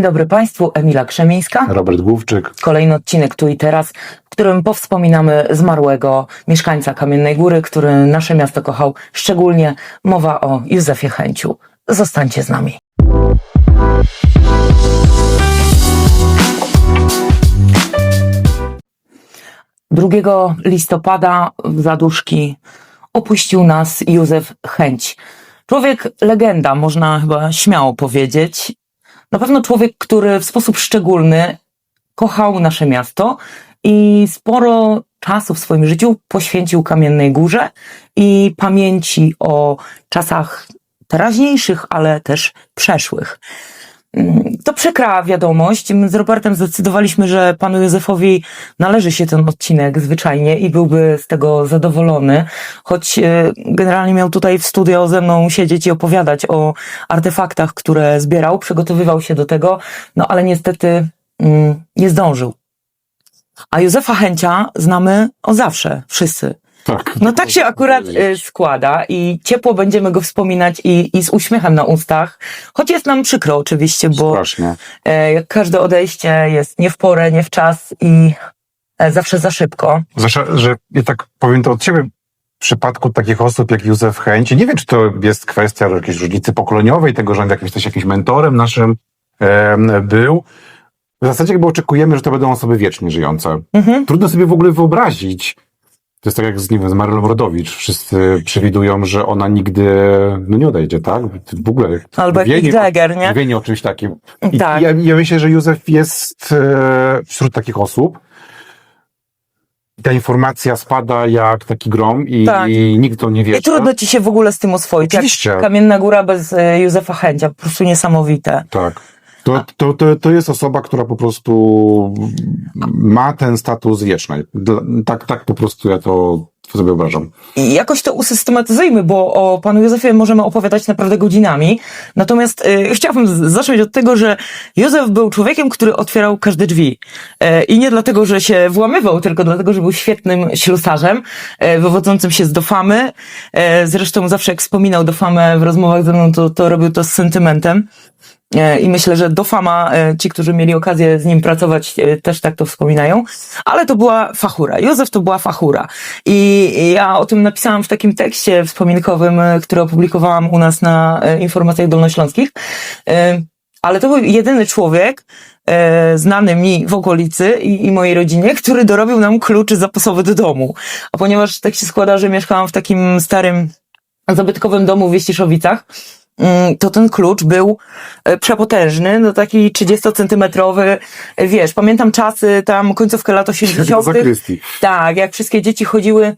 Dzień dobry Państwu, Emila Krzemińska. Robert Główczyk. Kolejny odcinek tu i teraz, w którym powspominamy zmarłego mieszkańca Kamiennej Góry, który nasze miasto kochał szczególnie. Mowa o Józefie Chęciu. Zostańcie z nami. Drugiego listopada w Zaduszki opuścił nas Józef Chęć. Człowiek legenda, można chyba śmiało powiedzieć. Na pewno człowiek, który w sposób szczególny kochał nasze miasto i sporo czasu w swoim życiu poświęcił Kamiennej Górze i pamięci o czasach teraźniejszych, ale też przeszłych. Mm, To przykra wiadomość. My z Robertem zdecydowaliśmy, że panu Józefowi należy się ten odcinek zwyczajnie i byłby z tego zadowolony, choć e, generalnie miał tutaj w studio ze mną siedzieć i opowiadać o artefaktach, które zbierał, przygotowywał się do tego, no ale niestety mm, nie zdążył. A Józefa Chęcia znamy od zawsze, wszyscy. Tak. No tak się akurat y, składa i ciepło będziemy go wspominać i, i z uśmiechem na ustach, choć jest nam przykro oczywiście, bo Strasznie. e, jak każde odejście jest nie w porę, nie w czas i e, zawsze za szybko. Zwłaszcza, że ja tak powiem to od ciebie, w przypadku takich osób jak Józef Chęć, nie wiem, czy to jest kwestia jakiejś różnicy pokoleniowej, tego, że on jakimś, też jakimś mentorem naszym em, był. W zasadzie jakby oczekujemy, że to będą osoby wiecznie żyjące. Mhm. Trudno sobie w ogóle wyobrazić. To jest tak jak z, nie wiem, z Marylą Rodowicz. Wszyscy przewidują, że ona nigdy no nie odejdzie, tak? W ogóle. Albo jak Mówienie- Mick Jagger, nie? Mówienie o czymś takim. I Tak. ja, ja myślę, że Józef jest e, wśród takich osób. Ta informacja spada jak taki grom i, Tak. i nikt to nie wie. I trudno ci się w ogóle z tym oswoić. Jak Oczywiście. Kamienna Góra bez e, Józefa Chęcia, po prostu niesamowite. Tak. To, to, to, to jest osoba, która po prostu ma ten status wieczny. Dla- Tak, tak po prostu ja to sobie wyobrażam. I jakoś to usystematyzujmy, bo o panu Józefie możemy opowiadać naprawdę godzinami. Natomiast y, chciałabym z- zacząć od tego, że Józef był człowiekiem, który otwierał każde drzwi. E, I nie dlatego, że się włamywał, tylko dlatego, że był świetnym ślusarzem, e, wywodzącym się z Dofamy. E, zresztą zawsze jak wspominał Dofamę w rozmowach ze mną, to, to robił to z sentymentem. E, I myślę, że do Fama, e, ci, którzy mieli okazję z nim pracować, e, też tak to wspominają. Ale to była fachura. Józef to była fachura. I ja o tym napisałam w takim tekście wspominkowym, który opublikowałam u nas na informacjach dolnośląskich. Ale to był jedyny człowiek, znany mi w okolicy i, i mojej rodzinie, który dorobił nam kluczy zapasowe do domu. A ponieważ tak się składa, że mieszkałam w takim starym, zabytkowym domu w Wieściszowicach, to ten klucz był e, przepotężny, no taki 30-centymetrowy, e, wiesz, pamiętam czasy, tam końcówkę lat 80. Zakrystii. Tak, jak wszystkie dzieci chodziły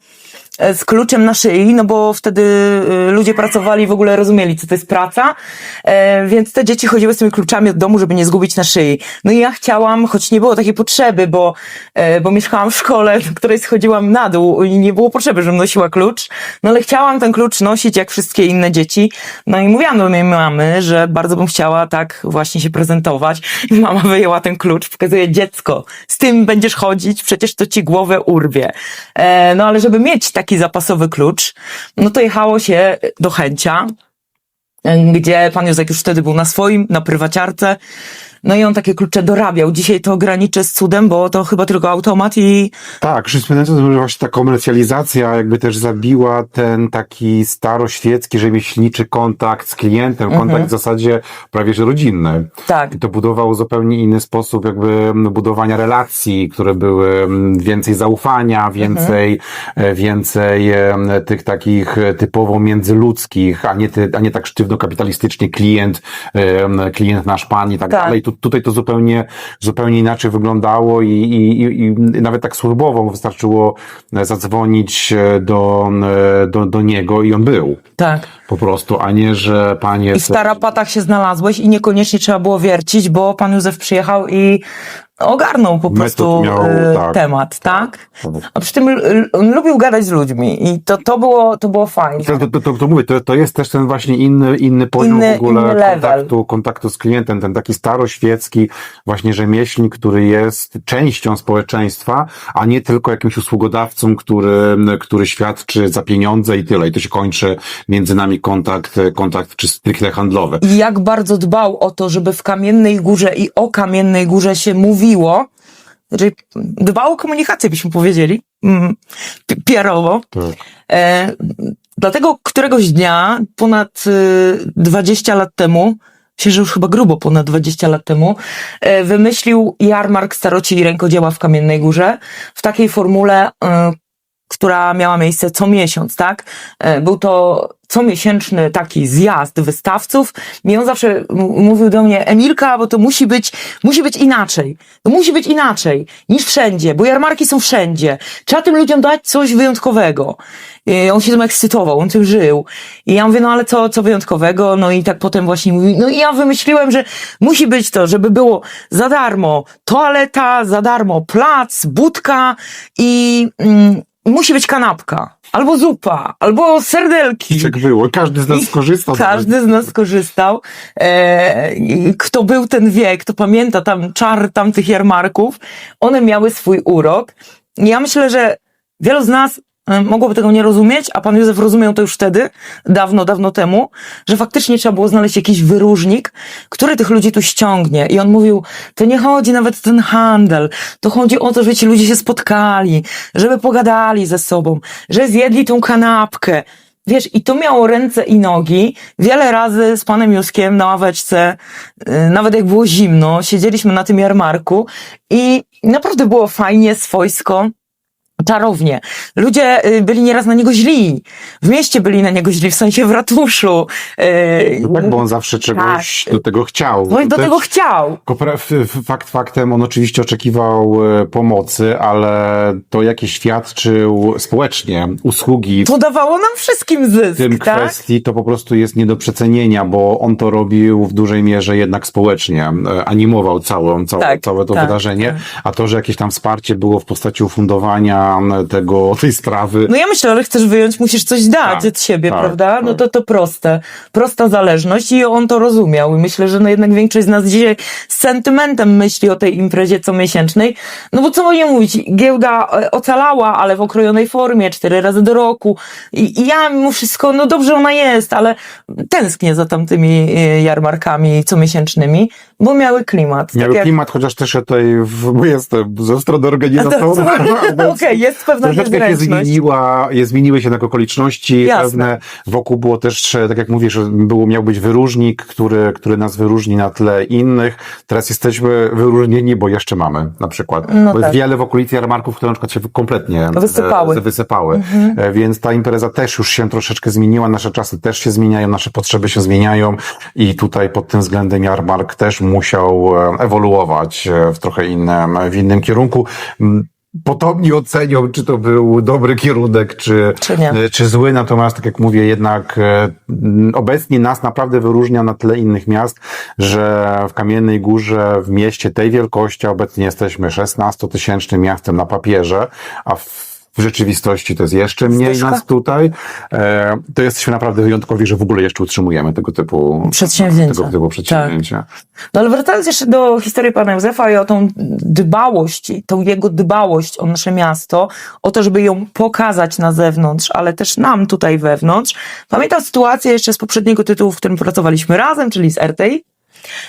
z kluczem na szyi, no bo wtedy y, ludzie pracowali i w ogóle rozumieli, co to jest praca, e, więc te dzieci chodziły z tymi kluczami od domu, żeby nie zgubić na szyi. No i ja chciałam, choć nie było takiej potrzeby, bo, e, bo mieszkałam w szkole, do której schodziłam na dół i nie było potrzeby, żebym nosiła klucz, no ale chciałam ten klucz nosić jak wszystkie inne dzieci. No i mówiłam do mojej mamy, że bardzo bym chciała tak właśnie się prezentować. I mama wyjęła ten klucz, pokazuje dziecko, z tym będziesz chodzić, przecież to ci głowę urwie. E, no ale żeby mieć taki zapasowy klucz, no to jechało się do Chęcia, gdzie pan Józek już wtedy był na swoim, na prywaciarce. No i on takie klucze dorabiał. Dzisiaj to graniczy z cudem, bo to chyba tylko automat i Tak, przypominając, że właśnie ta komercjalizacja jakby też zabiła ten taki staroświecki, rzemieślniczy kontakt z klientem, kontakt w zasadzie prawie że rodzinny. tak. I to budowało zupełnie inny sposób jakby mm, budowania relacji, które były mm, więcej zaufania, więcej, e, więcej tych takich e, typowo międzyludzkich, a nie, ty, a nie tak sztywno kapitalistycznie klient, klient nasz pan i tak, Tak. dalej. Tu, tutaj to zupełnie, zupełnie inaczej wyglądało i, i, i, nawet tak służbowo wystarczyło zadzwonić e, do, e, do, do niego i on był. Tak. Po prostu, a nie, że panie... I w tarapatach się znalazłeś i niekoniecznie trzeba było wiercić, bo pan Józef przyjechał i ogarnął po prostu miał, e, tak. temat, tak? Tak. A przy tym l- on lubił gadać z ludźmi i to, to, było, to było fajne. To, to, to, to mówię, to, to jest też ten właśnie inny, inny poziom Inny- w ogóle kontaktu, kontaktu z klientem, ten taki staroświecki właśnie rzemieślnik, który jest częścią społeczeństwa, a nie tylko jakimś usługodawcą, który, który świadczy za pieniądze i tyle. I to się kończy między nami kontakt, kontakt czy stricte handlowy. I jak bardzo dbał o to, żeby w Kamiennej Górze i o Kamiennej Górze się mówiło, znaczy dbał o komunikację, byśmy powiedzieli, mm, pierowo. Tak. E, dlatego któregoś dnia, ponad y, 20 lat temu, myślę, że już chyba grubo ponad 20 lat temu, e, wymyślił jarmark staroci i rękodzieła w Kamiennej Górze w takiej formule, y, która miała miejsce co miesiąc, tak? E, Był to comiesięczny taki zjazd wystawców i on zawsze mówił do mnie, Emilka, bo to musi być, musi być inaczej. To musi być inaczej niż wszędzie, bo jarmarki są wszędzie. Trzeba tym ludziom dać coś wyjątkowego. I on się tym ekscytował, on tym żył. I ja mówię, no ale co, co wyjątkowego? No i tak potem właśnie mówi, no i ja wymyśliłem, że musi być to, żeby było za darmo toaleta, za darmo plac, budka i mm, musi być kanapka. Albo zupa, albo serdelki. Tak było. Każdy z nas skorzystał. Każdy z nas skorzystał. E, kto był ten wiek, kto pamięta tam czar tamtych jarmarków, one miały swój urok. Ja myślę, że wielu z nas mogłoby tego nie rozumieć, a pan Józef rozumiał to już wtedy, dawno, dawno temu, że faktycznie trzeba było znaleźć jakiś wyróżnik, który tych ludzi tu ściągnie. I on mówił, to nie chodzi nawet o ten handel, to chodzi o to, żeby ci ludzie się spotkali, żeby pogadali ze sobą, że zjedli tą kanapkę. Wiesz, i to miało ręce i nogi. Wiele razy z panem Juskiem na ławeczce, yy, nawet jak było zimno, siedzieliśmy na tym jarmarku i naprawdę było fajnie, swojsko. Czarownie. Ludzie y, byli nieraz na niego źli. W mieście byli na niego źli, w sensie w ratuszu. Yy, No tak, bo on zawsze czegoś do tego chciał. no i do tego chciał. Fakt faktem, on oczywiście oczekiwał e, pomocy, ale to jakie świadczył społecznie usługi To dawało nam wszystkim w zysk, tym tak? kwestii, to po prostu jest nie do przecenienia, bo on to robił w dużej mierze jednak społecznie, e, animował całą, całe, Tak, całe to tak, wydarzenie, a to, że jakieś tam wsparcie było w postaci ufundowania tego, tej sprawy, No ja myślę, że chcesz wyjąć, musisz coś dać Tak, od siebie, tak, prawda? No tak. to to proste. Prosta zależność i on to rozumiał. I myślę, że no jednak większość z nas dzisiaj z sentymentem myśli o tej imprezie comiesięcznej. No bo co nie mówić, giełda e, ocalała, ale w okrojonej formie, cztery razy do roku. I, i ja mimo wszystko, no dobrze ona jest, ale tęsknię za tamtymi e, jarmarkami comiesięcznymi, bo miały klimat. miały tak jak- klimat, chociaż też ja tutaj w, bo jestem ze strony organizatora. Okej, jest pewna Troszeczkę się zmieniła, je zmieniły się jednak okoliczności Jasne. pewne. Wokół było też, tak jak mówisz, było, miał być wyróżnik, który, który nas wyróżni na tle innych. Teraz jesteśmy wyróżnieni, bo jeszcze mamy na przykład. No bo tak. wiele w okolicy jarmarków, które na przykład się kompletnie e, Wysypały. wysypały. E, Więc ta impreza też już się troszeczkę zmieniła, nasze czasy też się zmieniają, nasze potrzeby się zmieniają i tutaj pod tym względem jarmark też musiał e, ewoluować w trochę innym, w innym kierunku. Potomni ocenią, czy to był dobry kierunek, czy, Czy e, czy zły, natomiast tak jak mówię, jednak e, obecnie nas naprawdę wyróżnia na tle innych miast, że w Kamiennej Górze, w mieście tej wielkości, obecnie jesteśmy 16-tysięcznym miastem na papierze, a w w rzeczywistości to jest jeszcze mniej nas tutaj, e, to jesteśmy naprawdę wyjątkowi, że w ogóle jeszcze utrzymujemy tego typu Przedsięwzięcia. Tego typu przedsięwzięcia. No ale wracając jeszcze do historii pana Józefa i o tą dbałość, tą jego dbałość o nasze miasto, o to, żeby ją pokazać na zewnątrz, ale też nam tutaj wewnątrz. Pamiętam sytuację jeszcze z poprzedniego tytułu, w którym pracowaliśmy razem, czyli z RTI.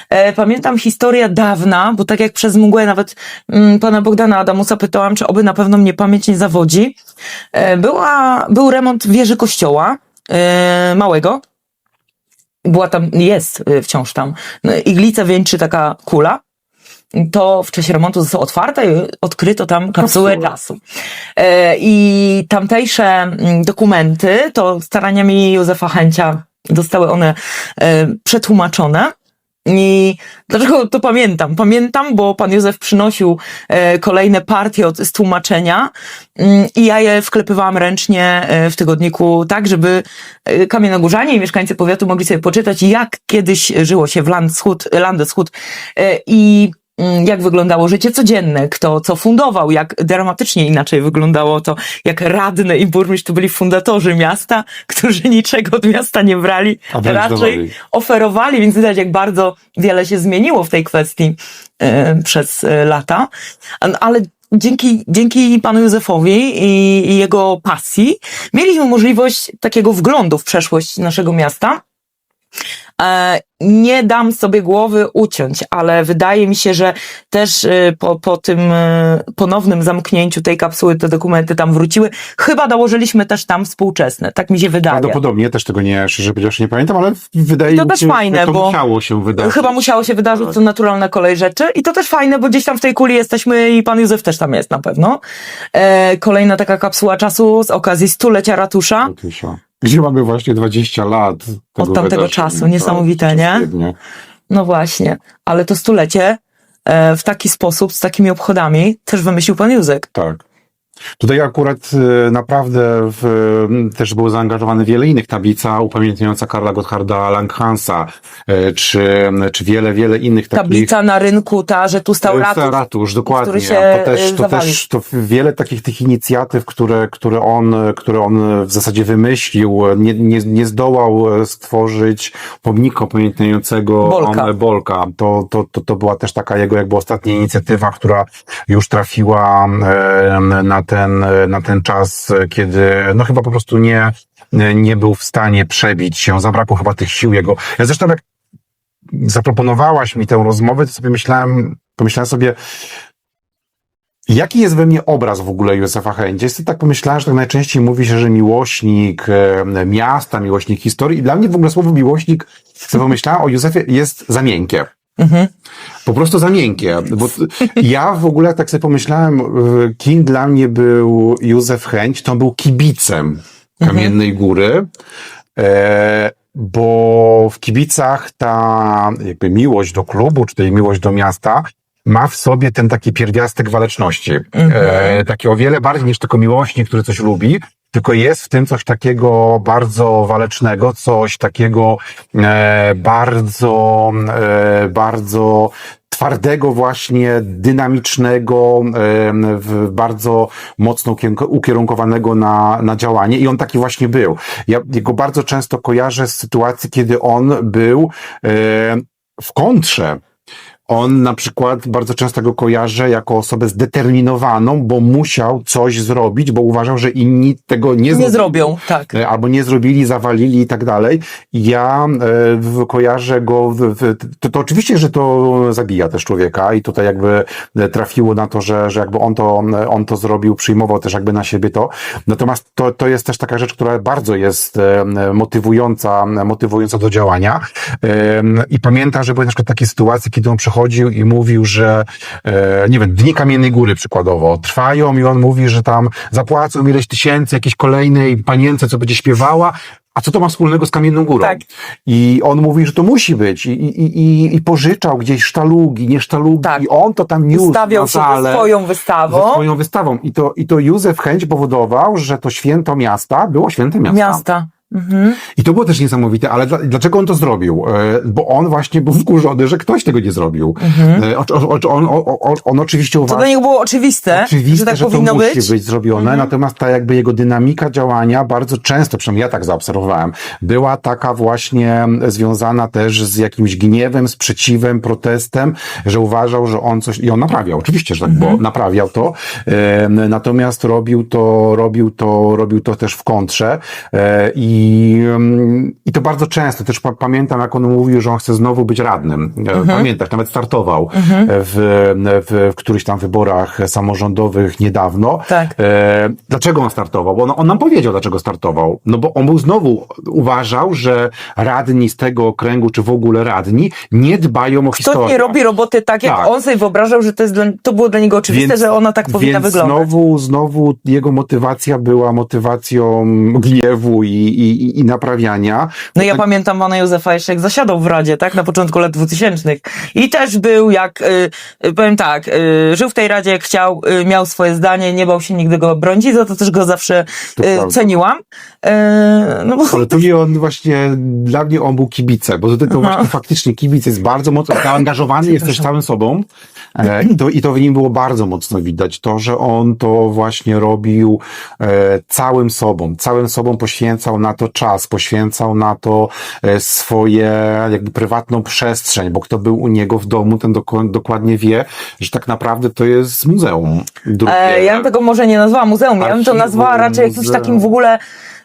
E, Pamiętam historia dawna, bo tak jak przez mgłę nawet mm, pana Bogdana Adamusa pytałam, czy oby na pewno mnie pamięć nie zawodzi. E, Była, był remont wieży kościoła e, małego, była tam, jest wciąż tam, no, iglica wieńczy taka kula, to w czasie remontu została otwarta i odkryto tam kapsułę czasu. I tamtejsze mm, dokumenty, to staraniami Józefa Chęcia zostały one przetłumaczone. I dlaczego to pamiętam? Pamiętam, bo pan Józef przynosił e, kolejne partie od, z tłumaczenia mm, i ja je wklepywałam ręcznie e, w tygodniku tak, żeby e, kamiennogórzanie i mieszkańcy powiatu mogli sobie poczytać, jak kiedyś żyło się w Landshut, Landeshut. I jak wyglądało życie codzienne, kto co fundował, jak dramatycznie inaczej wyglądało to, jak radny i burmistrz to byli fundatorzy miasta, którzy niczego od miasta nie brali, raczej dawali. oferowali, więc widać, jak bardzo wiele się zmieniło w tej kwestii e, przez e, lata. Ale dzięki, dzięki panu Józefowi i, i jego pasji mieliśmy możliwość takiego wglądu w przeszłość naszego miasta. E, nie dam sobie głowy uciąć, ale wydaje mi się, że też e, po, po tym e, ponownym zamknięciu tej kapsuły te dokumenty tam wróciły. Chyba dołożyliśmy też tam współczesne, tak mi się wydaje. Prawdopodobnie też tego nie, szczerze powiedziawszy, nie pamiętam, ale wydaje To mi też się, fajne, że to bo- musiało się wydarzyć. Chyba musiało się wydarzyć, to naturalna kolej rzeczy. I to też fajne, bo gdzieś tam w tej kuli jesteśmy i pan Józef też tam jest na pewno. E, kolejna taka kapsuła czasu z okazji stulecia ratusza. Ratusza. Gdzie mamy właśnie 20 lat Od tamtego wydarzenia. czasu, niesamowite, Tak, nie? świetnie. No właśnie, ale to stulecie e, w taki sposób, z takimi obchodami też wymyślił pan Józek. Tak. Tutaj akurat e, naprawdę w, też było zaangażowane wiele innych. Tablica upamiętniająca Karla Gottharda Langhansa, e, czy, czy wiele, wiele innych takich. Tablica na rynku, ta, że tu stał ratusz. Ratusz, dokładnie. który się, to też, y, to też to wiele takich tych inicjatyw, które, które, on, które on w zasadzie wymyślił, nie, nie, nie zdołał e, stworzyć pomnika pamiętającego Bolka. Bolka. To, to, to, to była też taka jego jakby ostatnia inicjatywa, która już trafiła e, na ten, na ten czas, e, kiedy no chyba po prostu nie, nie był w stanie przebić się. Zabrakło chyba tych sił jego. Ja zresztą jak zaproponowałaś mi tę rozmowę, to sobie myślałem, pomyślałem sobie, jaki jest we mnie obraz w ogóle Józefa Chęcia? Jest tak pomyślałem, że tak najczęściej mówi się, że miłośnik e, miasta, miłośnik historii. I dla mnie w ogóle słowo miłośnik, sobie pomyślałem o Józefie, jest za miękkie. Mhm. Po prostu za miękkie. Bo ja w ogóle tak sobie pomyślałem, e, kim dla mnie był Józef Chęć, to on był kibicem Kamiennej Góry. E, bo w kibicach ta jakby miłość do klubu, czy tej miłość do miasta ma w sobie ten taki pierwiastek waleczności. E, taki o wiele bardziej niż tylko miłośnik, który coś lubi, tylko jest w tym coś takiego bardzo walecznego, coś takiego e, bardzo, e, bardzo twardego właśnie, dynamicznego, w bardzo mocno ukierunko- ukierunkowanego na, na działanie i on taki właśnie był. Ja jego bardzo często kojarzę z sytuacji, kiedy on był e, w kontrze on na przykład bardzo często go kojarzę jako osobę zdeterminowaną, bo musiał coś zrobić, bo uważał, że inni tego nie, Nie zrobią, tak. E, albo nie zrobili, zawalili i tak dalej. Ja w, kojarzę go, w, w, to, to oczywiście, że to zabija też człowieka i tutaj jakby e, trafiło na to, że, że jakby on to, on to zrobił, przyjmował też jakby na siebie to. Natomiast to, to jest też taka rzecz, która bardzo jest motywująca, motywująca do działania. E, I pamiętam, że były na przykład takie sytuacje, kiedy on przychodził i mówił, że e, nie wiem, Dni Kamiennej Góry przykładowo trwają i on mówi, że tam zapłacą ileś tysięcy jakiejś kolejnej panience, co będzie śpiewała, a co to ma wspólnego z Kamienną Górą? Tak. I on mówi, że to musi być. I, i, i, i pożyczał gdzieś sztalugi, nie sztalugi. Tak. I on to tam niósł Ustawiał na się salę ze swoją ze wystawą. swoją wystawą. I to, I to Józef Chęć powodował, że to święto miasta było świętem miasta. Miasta. Mhm. I to było też niesamowite, ale dla, dlaczego on to zrobił? E, Bo on właśnie był wkurzony, że ktoś tego nie zrobił. E, o- o- o- On, oczywiście Mhm. To dla niego było oczywiste, Oczywiste, że tak to powinno musi być. być, zrobione, natomiast ta jakby jego dynamika działania bardzo często, przynajmniej ja tak zaobserwowałem, była taka właśnie związana też z jakimś gniewem, sprzeciwem, protestem, że uważał, że on coś, i on naprawiał, oczywiście, że tak było, naprawiał to, e, natomiast robił to, robił to, robił to też w kontrze e, i, i to bardzo często, też pa, pamiętam, jak on mówił, że on chce znowu być radnym. E, Pamiętasz, nawet startował w, w, w którychś tam wyborach samorządowych niedawno. Tak. E, dlaczego on startował? Bo on, on nam powiedział, dlaczego startował. No bo on był znowu, uważał, że radni z tego okręgu, czy w ogóle radni, nie dbają o Kto historię. nie robi roboty tak, jak Tak. on sobie wyobrażał, że to, jest dla, to było dla niego oczywiste, Więc- że ona tak powinna Więc wyglądać. znowu, znowu jego motywacja była motywacją gniewu i, i, i naprawiania. No ja pamiętam pana Józefa jeszcze jak zasiadał w Radzie, tak, na początku lat 2000 i też był jak, y, y, powiem tak, y, żył w tej Radzie jak chciał, y, miał swoje zdanie, nie bał się nigdy go bronić, za to też go zawsze To y, ceniłam. Y, no bo Ale tu nie on właśnie, dla mnie on był kibicem, bo tutaj to właśnie faktycznie kibic jest bardzo mocno zaangażowany, jest też całym sobą, E, I to, I to w nim było bardzo mocno widać. To, że on to właśnie robił e, całym sobą, całym sobą poświęcał na to czas, poświęcał na to e, swoje jakby prywatną przestrzeń, bo kto był u niego w domu, ten doko- dokładnie wie, że tak naprawdę to jest muzeum. Drugie. E, ja bym tego może nie nazwała muzeum, ja bym to Archiwum, nazwała raczej jakimś muzeum. takim w ogóle,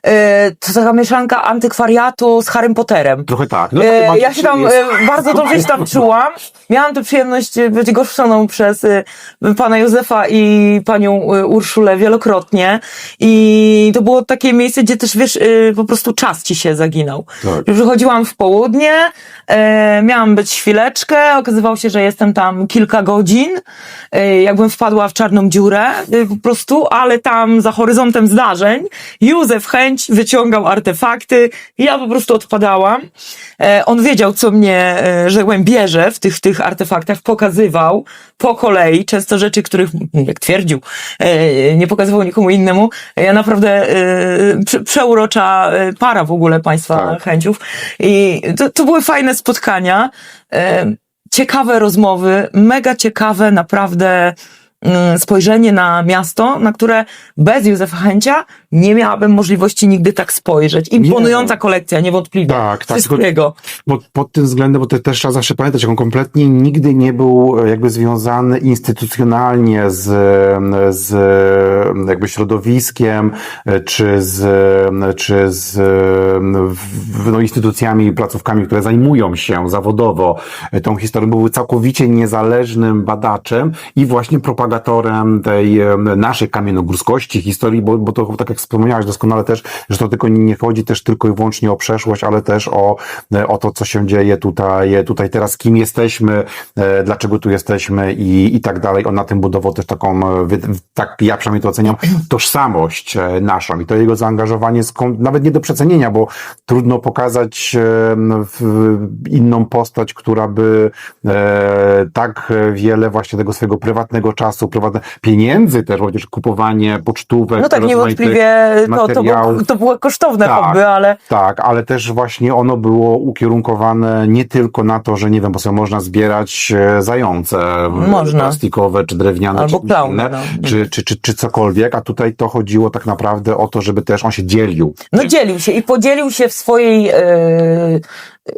e, to taka mieszanka antykwariatu z Harrym Potterem. Trochę tak. No, E, ja się tam jest- e, bardzo dobrze się tam czułam. Miałam tę przyjemność e, być goszczoną przez e, pana Józefa i panią e, Urszulę wielokrotnie. I to było takie miejsce, gdzie też wiesz, e, po prostu czas ci się zaginał. Tak. Przychodziłam w południe, e, miałam być chwileczkę, okazywało się, że jestem tam kilka godzin, e, jakbym wpadła w czarną dziurę e, po prostu, ale tam za horyzontem zdarzeń Józef Wyciągał artefakty, ja po prostu odpadałam. E, on wiedział, co mnie, e, że bierze w tych, tych artefaktach, pokazywał po kolei, często rzeczy, których, jak twierdził, e, nie pokazywał nikomu innemu. Ja naprawdę prze- przeurocza para w ogóle państwa Tak. chęciów. I to, to były fajne spotkania, ciekawe rozmowy, mega ciekawe naprawdę spojrzenie na miasto, na które bez Józefa Chęcia nie miałabym możliwości nigdy tak spojrzeć. Imponująca kolekcja, niewątpliwie. Tak, tak. Wszystkiego. Pod, pod tym względem, bo to też trzeba zawsze pamiętać, on kompletnie nigdy nie był e, jakby związany instytucjonalnie z, e, z jakby środowiskiem, e, czy z, e, czy z e, no, instytucjami, placówkami, które zajmują się zawodowo tą historią. Był całkowicie niezależnym badaczem i właśnie propagatorem tej naszej kamienogórskości, historii, bo, bo to tak jak wspomniałeś doskonale też, że to tylko nie chodzi też tylko i wyłącznie o przeszłość, ale też o, o to, co się dzieje tutaj, tutaj teraz, kim jesteśmy, dlaczego tu jesteśmy i, i tak dalej. On na tym budował też taką, tak ja przynajmniej to oceniam, tożsamość e, naszą i to jego zaangażowanie jest nawet nie do przecenienia, bo trudno pokazać inną postać, która by e, tak wiele właśnie tego swojego prywatnego czasu, prywatne pieniędzy też, przecież kupowanie pocztówek, No tak, niewątpliwie to, to, było, to było kosztowne Tak. hobby, ale Tak, ale też właśnie ono było ukierunkowane nie tylko na to, że nie wiem, bo sobie można zbierać e, zające Można. plastikowe, czy drewniane, Albo czy, klauny, inne, no. czy, czy, czy, czy cokolwiek, a tutaj to chodziło tak naprawdę o to, żeby też on się dzielił. no dzielił się i podzielił się w swojej, e,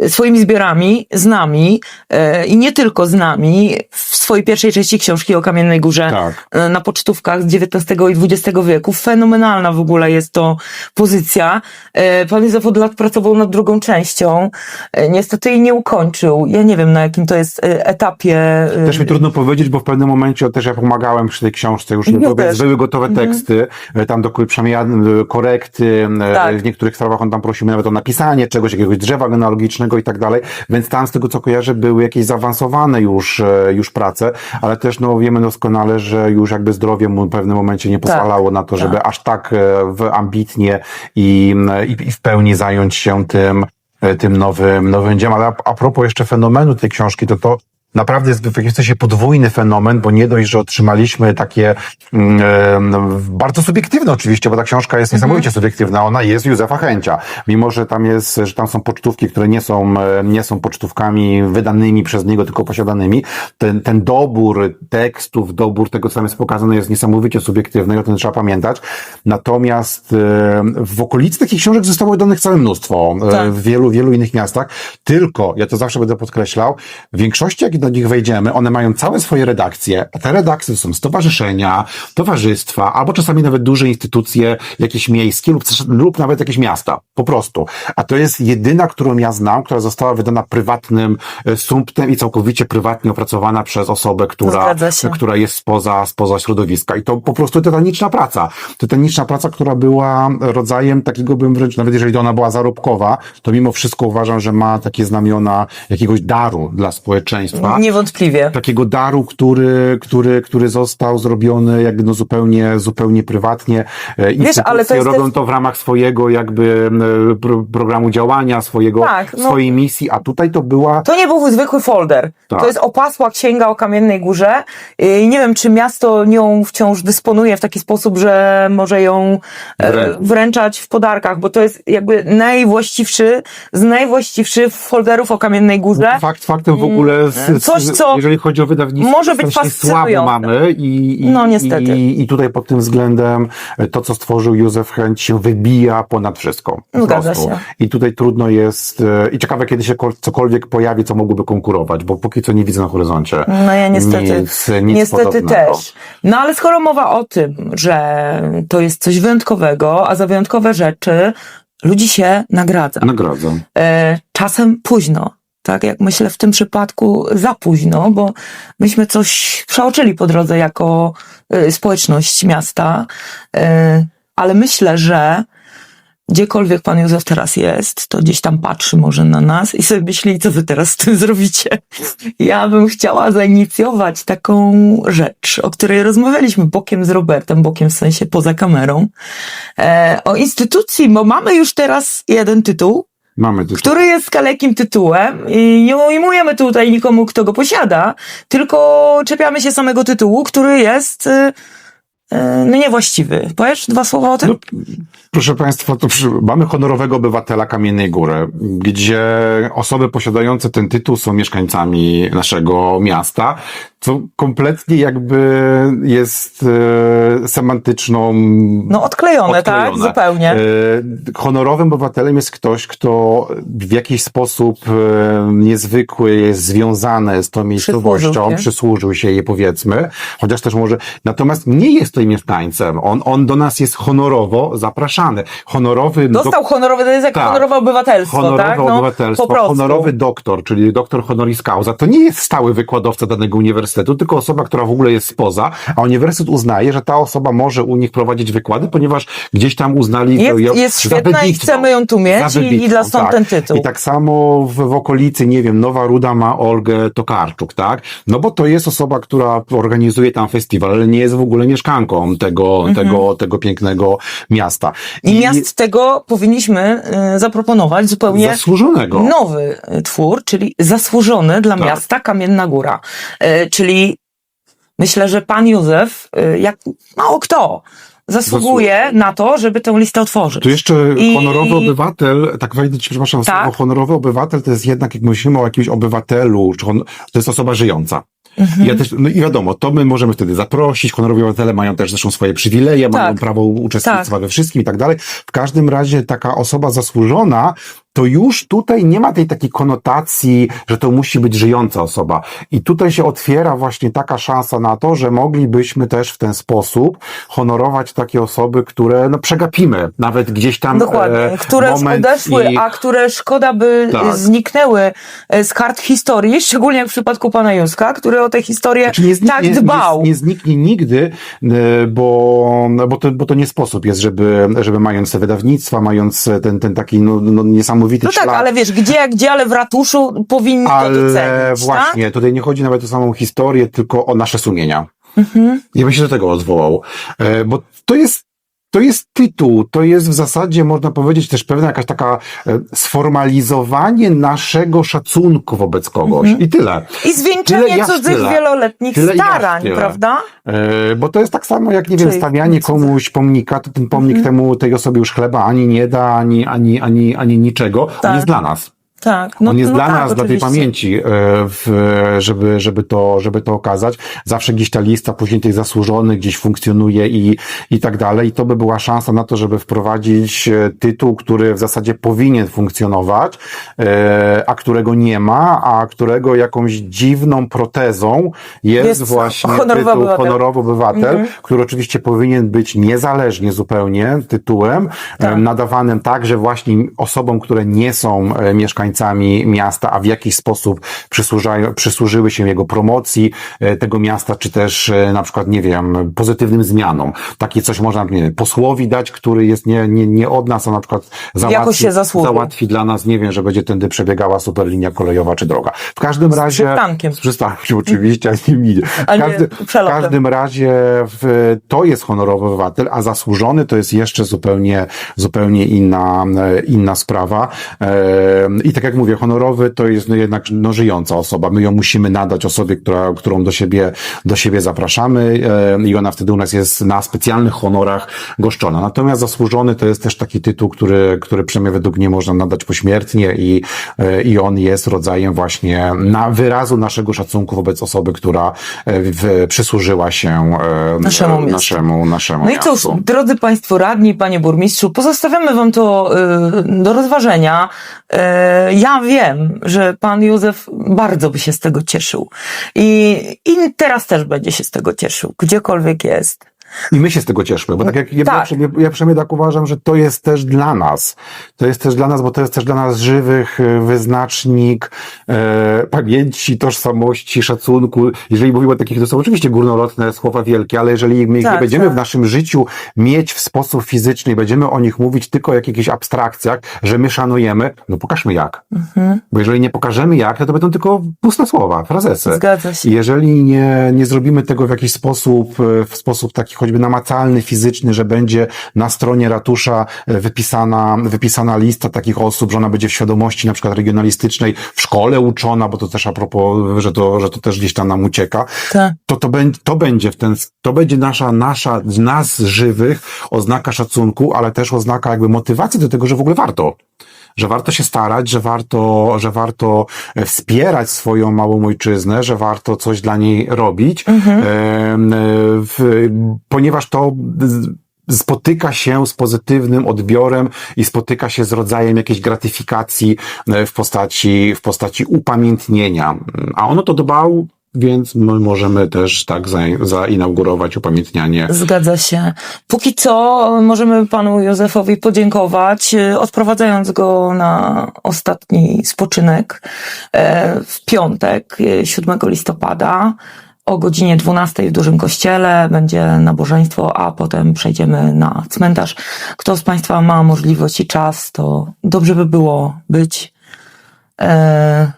swoimi zbiorami z nami e, i nie tylko z nami w swojej pierwszej części książki o Kamiennej Górze Tak. e, na pocztówkach z XIX i XX wieku. Fenomenalna w ogóle jest to pozycja. E, Pan Józef od lat pracował nad drugą częścią. E, Niestety jej nie ukończył. Ja nie wiem na jakim to jest e, etapie. e, Też mi trudno powiedzieć, bo w pewnym momencie też ja pomagałem przy tej książce, już Ja były gotowe teksty, e, tam do przynajmniej korekty, Tak. w niektórych sprawach on tam prosił nawet o napisanie czegoś, jakiegoś drzewa genealogicznego i tak dalej, więc tam z tego co kojarzę były jakieś zaawansowane już, e, już prace, ale też no wiemy doskonale, że już jakby zdrowie mu w pewnym momencie nie pozwalało na to, żeby aż tak e, ambitnie i, i, i w pełni zająć się tym, e, tym nowym, nowym dziełem. Ale a, a propos jeszcze fenomenu tej książki, to to naprawdę jest w jakimś sensie podwójny fenomen, bo nie dość, że otrzymaliśmy takie mm, bardzo subiektywne oczywiście, bo ta książka jest niesamowicie subiektywna, ona jest Józefa Chęcia. Mimo, że tam jest, że tam są pocztówki, które nie są, e, nie są pocztówkami wydanymi przez niego, tylko posiadanymi, ten, ten dobór tekstów, dobór tego, co tam jest pokazane, jest niesamowicie subiektywny o tym trzeba pamiętać. Natomiast e, w okolicy takich książek zostało wydanych całe mnóstwo e, Tak. w wielu, wielu innych miastach. Tylko, ja to zawsze będę podkreślał, w większości, jak do nich wejdziemy, one mają całe swoje redakcje. A te redakcje są stowarzyszenia, towarzystwa, albo czasami nawet duże instytucje, jakieś miejskie lub, lub nawet jakieś miasta. Po prostu. A to jest jedyna, którą ja znam, która została wydana prywatnym e, sumptem i całkowicie prywatnie opracowana przez osobę, która, która jest spoza, spoza środowiska. I to po prostu tytaniczna praca. Tytaniczna praca, która była rodzajem takiego bym wręcz, nawet jeżeli ona była zarobkowa, to mimo wszystko uważam, że ma takie znamiona jakiegoś daru dla społeczeństwa. Niewątpliwie. Takiego daru, który, który, który został zrobiony jakby no zupełnie, zupełnie prywatnie. E, Instytucje ale to jest robią też- to w ramach swojego jakby pro, programu działania, swojego, Tak, no. swojej misji, a tutaj to była To nie był zwykły folder. Tak. To jest opasła księga o Kamiennej Górze i nie wiem, czy miasto nią wciąż dysponuje w taki sposób, że może ją e, Wrę- wręczać w podarkach, bo to jest jakby najwłaściwszy z najwłaściwszych folderów o Kamiennej Górze. Fakt faktem w ogóle z, coś, co jeżeli chodzi o wydawnictwo, może być słabo mamy i, i, No, niestety. I, i tutaj pod tym względem e, to, co stworzył Józef Chęć się wybija ponad wszystko. Zgadza się. I tutaj trudno jest, e, i ciekawe, kiedy się kol- cokolwiek pojawi, co mogłoby konkurować, bo póki co nie widzę na horyzoncie. No ja niestety, Nic, nic niestety też. No ale skoro mowa o tym, że to jest coś wyjątkowego, a za wyjątkowe rzeczy ludzi się nagradza. Nagradzam. E, czasem późno. Tak jak myślę w tym przypadku za późno, bo myśmy coś przeoczyli po drodze jako e, społeczność miasta, e, ale myślę, że gdziekolwiek pan Józef teraz jest, to gdzieś tam patrzy może na nas i sobie myśli, co wy teraz z tym zrobicie. Ja bym chciała zainicjować taką rzecz, o której rozmawialiśmy bokiem z Robertem, bokiem w sensie poza kamerą, e, o instytucji, bo mamy już teraz jeden tytuł, Mamy tu. który jest kalekim tytułem i nie ujmujemy tutaj nikomu, kto go posiada, tylko czepiamy się samego tytułu, który jest y, y, no niewłaściwy. Powiesz dwa słowa o tym? No, Proszę Państwa, to przy, mamy honorowego obywatela Kamiennej Góry, gdzie osoby posiadające ten tytuł są mieszkańcami naszego miasta, co kompletnie jakby jest e, semantyczną. no odklejone, tak? odklejone. Zupełnie. E, honorowym obywatelem jest ktoś, kto w jakiś sposób e, niezwykły jest związany z tą miejscowością, się. przysłużył się jej powiedzmy, chociaż też może, natomiast nie jest tutaj mieszkańcem, on, on do nas jest honorowo zapraszany. Honorowy Dostał honorowy, to jest jak tak. honorowe obywatelstwo, honorowe tak? No, obywatelstwo, honorowy doktor, czyli doktor honoris causa, to nie jest stały wykładowca danego uniwersytetu, tylko osoba, która w ogóle jest spoza, a uniwersytet uznaje, że ta osoba może u nich prowadzić wykłady, ponieważ gdzieś tam uznali Jest- ją jest świetna i chcemy ją tu mieć i- i dla stąd ten tytuł. I tak samo w, w okolicy, nie wiem, Nowa Ruda ma Olgę Tokarczuk, tak? No bo to jest osoba, która organizuje tam festiwal, ale nie jest w ogóle mieszkanką tego, tego, tego pięknego miasta. Mhm. I miast tego powinniśmy y, zaproponować zupełnie zasłużonego. nowy y, twór, czyli zasłużony dla Tak. miasta Kamienna Góra. Y, czyli myślę, że pan Józef, y, jak mało kto, zasługuje na to, żeby tę listę otworzyć. Tu jeszcze I- honorowy obywatel, tak wejdę ci, przepraszam, Tak. honorowy obywatel to jest jednak, jak myślimy o jakimś obywatelu, czy hon, to jest osoba żyjąca. Mhm. I Ja też, no i wiadomo, to my możemy wtedy zaprosić, honorowi obywatele mają też zresztą swoje przywileje, mają Tak. prawo uczestnictwa we wszystkim i tak dalej. W każdym razie taka osoba zasłużona, to już tutaj nie ma tej takiej konotacji, że to musi być żyjąca osoba. I tutaj się otwiera właśnie taka szansa na to, że moglibyśmy też w ten sposób honorować takie osoby, które no, przegapimy, nawet gdzieś tam Dokładnie, e, które już odeszły, a które szkoda by Tak. zniknęły e, z kart historii, szczególnie w przypadku pana Józka, który o tę historię Znaczy nie tak dbał. Nie, nie zniknie nigdy, e, bo, bo, to, bo to nie sposób jest, żeby, żeby mając te wydawnictwa, mając ten, ten taki no, no, niesamowity No tak, ślad. ale wiesz, gdzie, gdzie, ale w ratuszu powinni to Ale docenić, właśnie, tutaj nie chodzi nawet o samą historię, tylko o nasze sumienia. Mhm. Ja bym się do tego odwołał, e, bo to jest to jest tytuł, to jest w zasadzie, można powiedzieć, też pewna jakaś taka e, sformalizowanie naszego szacunku wobec kogoś. I tyle. I zwieńczenie Tyle, cudzych tyle. wieloletnich Tyle, starań, prawda? E, Bo to jest tak samo jak, nie wiem, Czyli stawianie nic. komuś pomnika, to ten pomnik Mhm. temu, tej osobie już chleba ani nie da, ani, ani, ani, ani niczego. On Tak. jest dla nas. Tak. No, On jest no dla tak, nas, dla tej pamięci, e, w, żeby, żeby, to, żeby to okazać. Zawsze gdzieś ta lista później tych zasłużonych gdzieś funkcjonuje i, i tak dalej. I to by była szansa na to, żeby wprowadzić e, tytuł, który w zasadzie powinien funkcjonować, e, a którego nie ma, a którego jakąś dziwną protezą jest, Jest właśnie honorowy tytuł obywatel. honorowy obywatel, który oczywiście powinien być niezależnie zupełnie tytułem, Tak. nadawanym także właśnie osobom, które nie są e, mieszkańcami miasta, a w jakiś sposób przysłużyły się jego promocji e, tego miasta, czy też e, na przykład, nie wiem, pozytywnym zmianom. Takie coś można, nie wiem, posłowi dać, który jest nie, nie, nie od nas, a na przykład załatwi, załatwi dla nas, nie wiem, że będzie tędy przebiegała superlinia kolejowa czy droga. W każdym razie... przystankiem. Z przystankiem oczywiście, a nie minie. W, każdy, w każdym razie w, to jest honorowy obywatel, a zasłużony to jest jeszcze zupełnie, zupełnie inna, e, inna sprawa. E, I tak jak mówię, honorowy to jest no jednak no, żyjąca osoba. My ją musimy nadać osobie, która, którą do siebie, do siebie zapraszamy e, i ona wtedy u nas jest na specjalnych honorach goszczona. Natomiast zasłużony to jest też taki tytuł, który, który przynajmniej według mnie można nadać pośmiertnie i, e, i on jest rodzajem właśnie na wyrazu naszego szacunku wobec osoby, która e, w, przysłużyła się e, Naszemu miastu. naszemu, naszemu No i cóż, drodzy Państwo radni, Panie Burmistrzu, pozostawiamy Wam to y, do rozważenia. Y, ja wiem, że Pan Józef bardzo by się z tego cieszył. I, I teraz też będzie się z tego cieszył, gdziekolwiek jest. I my się z tego cieszmy, bo tak jak ja, Tak. ja, ja przynajmniej tak uważam, że to jest też dla nas. To jest też dla nas, bo to jest też dla nas żywych e, wyznacznik e, pamięci, tożsamości, szacunku. Jeżeli mówimy o takich, to są oczywiście górnolotne słowa wielkie, ale jeżeli my ich Tak, nie będziemy tak. w naszym życiu mieć w sposób fizyczny i będziemy o nich mówić tylko o jakichś abstrakcjach, że my szanujemy, no pokażmy jak. Mhm. Bo jeżeli nie pokażemy jak, to, to będą tylko puste słowa, frazesy. Zgadza się. Jeżeli nie, nie zrobimy tego w jakiś sposób, e, w sposób taki choćby namacalny, fizyczny, że będzie na stronie ratusza e, wypisana, wypisana lista takich osób, że ona będzie w świadomości na przykład regionalistycznej w szkole uczona, bo to też a propos, że to, że to też gdzieś tam nam ucieka, Tak. to to, będzie, to będzie w ten, to będzie nasza, nasza, nas żywych oznaka szacunku, ale też oznaka jakby motywacji do tego, że w ogóle warto. Że warto się starać, że warto, że warto e, wspierać swoją małą ojczyznę, że warto coś dla niej robić, Em, e, w, ponieważ to spotyka się z pozytywnym odbiorem i spotyka się z rodzajem jakiejś gratyfikacji e, w postaci, w postaci upamiętnienia. A ono to dbał, więc my możemy też tak za, zainaugurować upamiętnianie. Zgadza się. Póki co możemy panu Józefowi podziękować, y, odprowadzając go na ostatni spoczynek e, w piątek, y, 7 listopada. O godzinie 12 w dużym kościele będzie nabożeństwo, a potem przejdziemy na cmentarz. Kto z Państwa ma możliwość i czas, to dobrze by było być. E,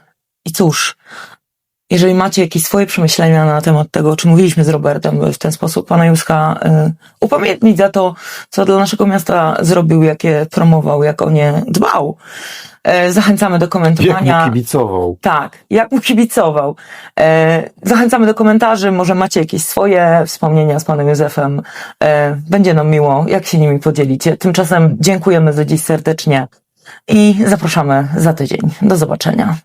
I cóż, jeżeli macie jakieś swoje przemyślenia na temat tego, czy mówiliśmy z Robertem, by w ten sposób pana Józka y, upamiętnić za to, co dla naszego miasta zrobił, jakie promował, jak o nie dbał, e, zachęcamy do Jak komentowania. mu kibicował. Tak, jak mu kibicował. E, zachęcamy do komentarzy, może macie jakieś swoje wspomnienia z panem Józefem. E, będzie nam miło, jak się nimi podzielicie. Tymczasem dziękujemy za dziś serdecznie i zapraszamy za tydzień. Do zobaczenia.